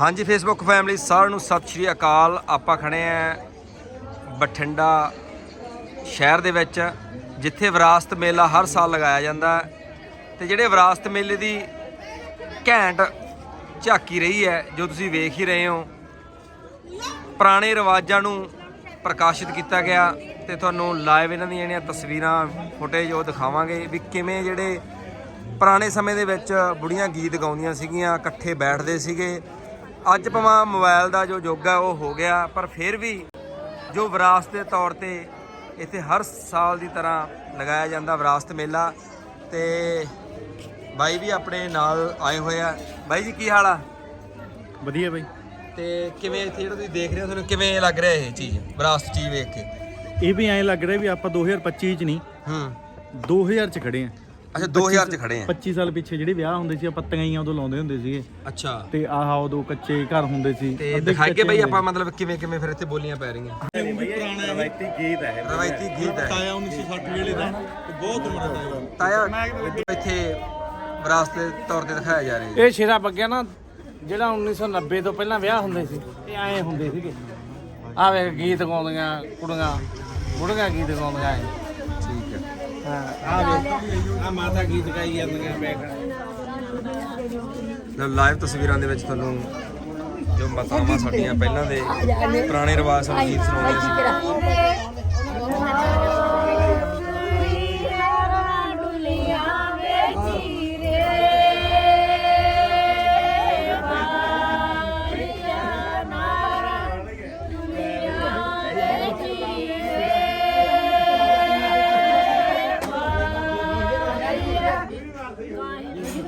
ਹਾਂਜੀ Facebook family ਸਾਰਿਆਂ ਨੂੰ ਸਤਿ ਸ਼੍ਰੀ ਅਕਾਲ। ਆਪਾਂ ਖੜੇ ਆ ਬਠਿੰਡਾ ਸ਼ਹਿਰ ਦੇ ਵਿੱਚ, ਜਿੱਥੇ ਵਿਰਾਸਤ ਮੇਲਾ ਹਰ ਸਾਲ ਲਗਾਇਆ ਜਾਂਦਾ ਹੈ। ਤੇ ਜਿਹੜੇ ਵਿਰਾਸਤ ਮੇਲੇ ਦੀ ਘੈਂਟ ਝਾਕੀ ਰਹੀ ਹੈ, ਜੋ ਤੁਸੀਂ ਵੇਖ ਹੀ ਰਹੇ ਹੋ, ਪੁਰਾਣੇ ਰਿਵਾਜਾਂ ਨੂੰ ਪ੍ਰਕਾਸ਼ਿਤ ਕੀਤਾ ਗਿਆ ਤੇ ਤੁਹਾਨੂੰ ਲਾਈਵ ਇਹਨਾਂ ਦੀਆਂ ਜਿਹੜੀਆਂ ਤਸਵੀਰਾਂ ਫੁਟੇਜ ਉਹ ਦਿਖਾਵਾਂਗੇ ਵੀ ਕਿਵੇਂ ਜਿਹੜੇ ਪੁਰਾਣੇ ਸਮੇਂ ਦੇ ਵਿੱਚ ਬੁੜੀਆਂ ਗੀਤ ਗਾਉਂਦੀਆਂ ਸੀਗੀਆਂ, ਇਕੱਠੇ ਬੈਠਦੇ ਸੀਗੇ। ਅੱਜ ਭਾਵੇਂ ਮੋਬਾਈਲ ਦਾ ਜੋ ਯੁੱਗ ਹੈ ਉਹ ਹੋ ਗਿਆ ਪਰ ਫਿਰ ਵੀ ਜੋ ਵਿਰਾਸਤ ਦੇ ਤੌਰ ਤੇ ਇੱਥੇ ਹਰ ਸਾਲ ਦੀ ਤਰ੍ਹਾਂ ਲਗਾਇਆ ਜਾਂਦਾ ਵਿਰਾਸਤ ਮੇਲਾ ਤੇ ਬਾਈ ਵੀ ਆਪਣੇ ਨਾਲ ਆਏ ਹੋਏ ਆ। ਬਾਈ ਜੀ ਕੀ ਹਾਲ ਆ? ਵਧੀਆ ਬਾਈ। ਤੇ ਕਿਵੇਂ ਇੱਥੇ ਜਿਹੜਾ ਤੁਸੀਂ ਦੇਖ ਰਹੇ ਹੋ ਤੁਹਾਨੂੰ ਕਿਵੇਂ ਲੱਗ ਰਿਹਾ ਇਹ ਚੀਜ਼ ਵਿਰਾਸਤ ਚੀਜ਼ ਵੇਖ ਕੇ? ਇਹ ਵੀ ਐਂ ਲੱਗ ਰਿਹਾ ਵੀ ਆਪਾਂ 2025 ਚ ਨਹੀਂ ਹੂੰ। 2000 ਚ ਖੜੇ ਆ। ਅੱਛਾ 2000 ਚ ਖੜੇ ਆ। 25 ਸਾਲ ਪਿੱਛੇ ਜਿਹੜੇ ਵਿਆਹ ਹੁੰਦੇ ਸੀ ਆਪਾਂ ਪੱਤੀਆਂ ਉਦੋਂ ਲਾਉਂਦੇ ਹੁੰਦੇ ਸੀਗੇ। ਅੱਛਾ। ਤੇ ਆਹ ਉਦੋਂ ਕੱਚੇ ਘਰ ਹੁੰਦੇ ਸੀ। ਤੇ ਦਿਖਾਈਏ ਬਈ ਆਪਾਂ ਮਤਲਬ ਕਿਵੇਂ ਕਿਵੇਂ ਫਿਰ ਇੱਥੇ ਬੋਲੀਆਂ ਪੈ ਰਹੀਆਂ। ਪੁਰਾਣਾ ਰਵਾਇਤੀ ਗੀਤ ਹੈ। ਰਵਾਇਤੀ ਗੀਤ ਹੈ। ਆਇਆ 1960 ਵੇਲੇ ਦਾ। ਤੇ ਬਹੁਤ ਉਮਰ ਦਾ। ਹੈ ਤਾਇਆ ਇੱਥੇ ਵਿਰਾਸਤ ਦੇ ਤੌਰ ਤੇ ਦਿਖਾਇਆ ਜਾ ਰਿਹਾ ਇਹ ਸ਼ੇਰਾ ਬੱਗਿਆ ਨਾ ਜਿਹੜਾ 1990 ਤੋਂ ਪਹਿਲਾਂ ਵਿਆਹ ਹੁੰਦੇ ਸੀ ਇਹ ਐਂ ਹੁੰਦੇ ਸੀਗੇ। ਆ ਵੇਖ ਗੀਤ ਗਾਉਂਦੀਆਂ ਕੁੜੀਆਂ। ਬੁੜੀਆਂ ਗੀਤ ਗਾਉਂਦੀਆਂ। ਠੀਕ ਹੈ। ਹਾਂ। ਆ ਮਾਤਾ ਗੀਤ ਗਾਈ ਜਾਂਦੀਆਂ ਵੇਖ ਲਾਈਵ ਤਸਵੀਰਾਂ ਦੇ ਵਿੱਚ ਤੁਹਾਨੂੰ ਜੋ ਮਾਤਾਵਾਂ ਸਾਡੀਆਂ ਪਹਿਲਾਂ ਦੇ ਪੁਰਾਣੇ ਰਿਵਾਜ ਸਾਨੂੰ ਗੀਤ ਸੁਣਾਉਂਦੀਆਂ ਸੀ।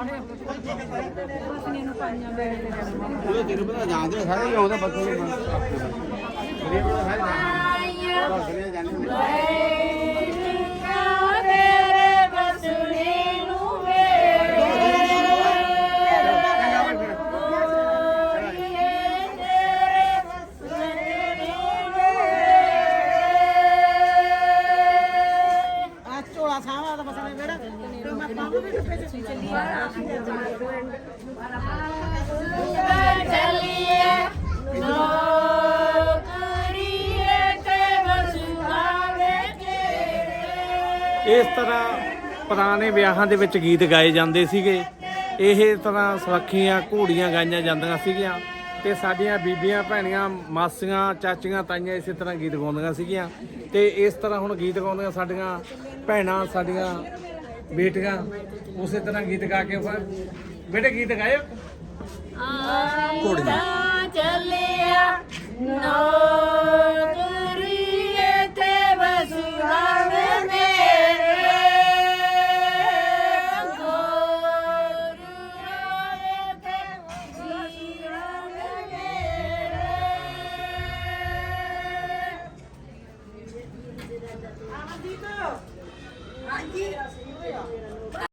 ਉਹਦੇ ਤੇਰੇ ਇਸ ਤਰ੍ਹਾਂ ਪੁਰਾਣੇ ਵਿਆਹਾਂ ਦੇ ਵਿੱਚ ਗੀਤ ਗਾਏ ਜਾਂਦੇ ਸੀਗੇ। ਇਹ ਤਰ੍ਹਾਂ ਸਵੱਖੀਆਂ ਘੋੜੀਆਂ ਗਾਈਆਂ ਜਾਂਦੀਆਂ ਸੀਗੀਆਂ ਤੇ ਸਾਡੀਆਂ ਬੀਬੀਆਂ, ਭੈਣੀਆਂ, ਮਾਸੀਆਂ, ਚਾਚੀਆਂ, ਤਾਈਆਂ ਇਸੇ ਤਰ੍ਹਾਂ ਗੀਤ ਗਾਉਂਦੀਆਂ ਸੀਗੀਆਂ ਤੇ ਇਸ ਤਰ੍ਹਾਂ ਹੁਣ ਗੀਤ ਗਾਉਂਦੀਆਂ ਸਾਡੀਆਂ ਭੈਣਾਂ, ਸਾਡੀਆਂ ਬੇਟੀਆਂ ਉਸੇ ਤਰ੍ਹਾਂ ਗੀਤ ਗਾ ਕੇ ਫਿਰ। ਬੇਟੇ ਗੀਤ ਗਾਇਓ। ਘੋੜੀਆਂ ਚੱਲਿਆ ਨੋ